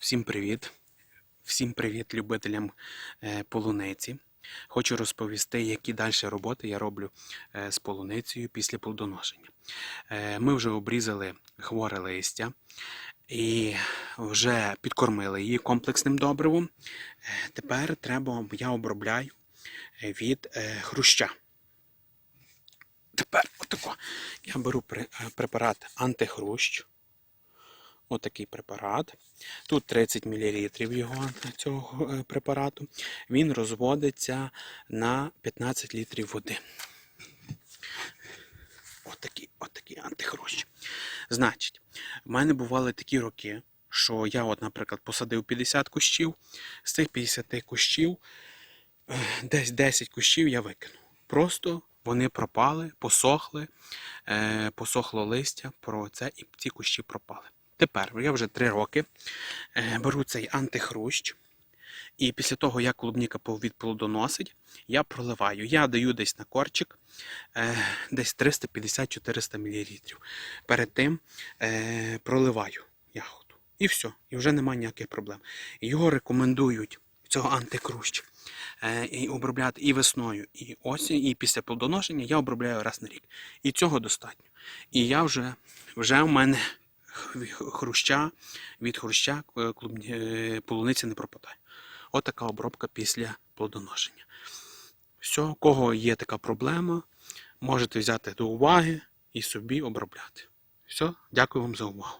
Всім привіт! Всім привіт любителям е, полуниці. Хочу розповісти, які далі роботи я роблю е, з полуницею після плодоношення. Е, Ми вже обрізали хворе листя і вже підкормили її комплексним добривом. Тепер треба, я обробляю від хруща. Тепер отако. Я беру препарат антихрущ. Отакий препарат. Тут 30 мл його цього е, препарату. Він розводиться на 15 літрів води. Отакий, отакий антихрущ. Значить, в мене бували такі роки, що я, от, наприклад, посадив 50 кущів. З цих 50 кущів е, десь 10 кущів я викинув. Просто вони пропали, посохли, е, посохло листя про це, і ці кущі пропали. Тепер я вже 3 роки е, беру цей антихрущ. І після того, як клубніка відплодоносить, я проливаю. Я даю десь на корчик е, десь 350-400 мл. Перед тим е, проливаю ягоду. І все. І вже немає ніяких проблем. Його рекомендують, цього антикрущ, і обробляти і весною, і осінь, і після плодоношення я обробляю раз на рік. І цього достатньо. І я вже, вже в мене хруща, від хруща е, е, полуниця не пропадає. От така обробка після плодоношення. Все, у кого є така проблема, можете взяти до уваги і собі обробляти. Все, дякую вам за увагу.